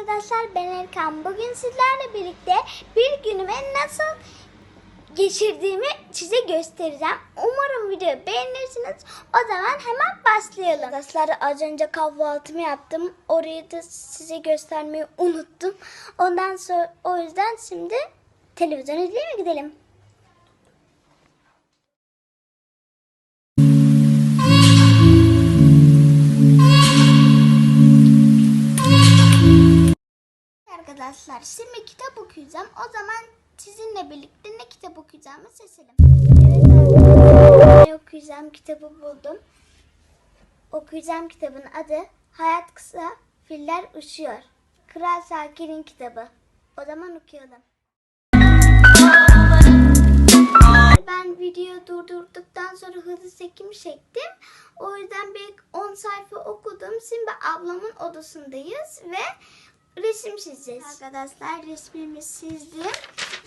arkadaşlar ben Erkan. Bugün sizlerle birlikte bir günümü nasıl geçirdiğimi size göstereceğim. Umarım videoyu beğenirsiniz. O zaman hemen başlayalım. Arkadaşlar az önce kahvaltımı yaptım. Orayı da size göstermeyi unuttum. Ondan sonra o yüzden şimdi televizyon izlemeye gidelim. Arkadaşlar şimdi kitap okuyacağım. O zaman sizinle birlikte ne kitap okuyacağımı seçelim. Evet okuyacağım kitabı buldum. Okuyacağım kitabın adı Hayat Kısa Filler Uçuyor. Kral Şakir'in kitabı. O zaman okuyalım. Ben video durdurduktan sonra hızlı çekim çektim. O yüzden bir 10 sayfa okudum. Şimdi ablamın odasındayız ve resim çizeceğiz. Arkadaşlar resmimi çizdim.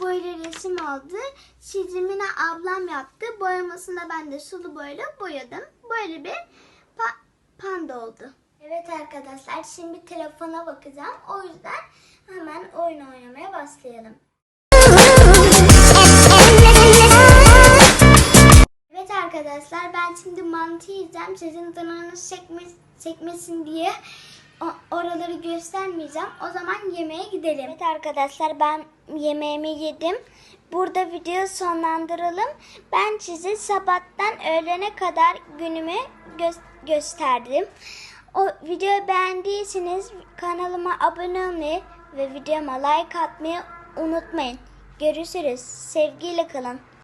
Böyle resim oldu. Çizimini ablam yaptı. Boyamasını da ben de sulu boyayla boyadım. Böyle bir pa- panda oldu. Evet arkadaşlar şimdi telefona bakacağım. O yüzden hemen oyun oynamaya başlayalım. Evet arkadaşlar ben şimdi mantı yiyeceğim. Sizin çekme, çekmesin diye oraları göstermeyeceğim. O zaman yemeğe gidelim. Evet arkadaşlar ben yemeğimi yedim. Burada video sonlandıralım. Ben size sabahtan öğlene kadar günümü gö- gösterdim. O videoyu beğendiyseniz kanalıma abone olmayı ve videoma like atmayı unutmayın. Görüşürüz. Sevgiyle kalın.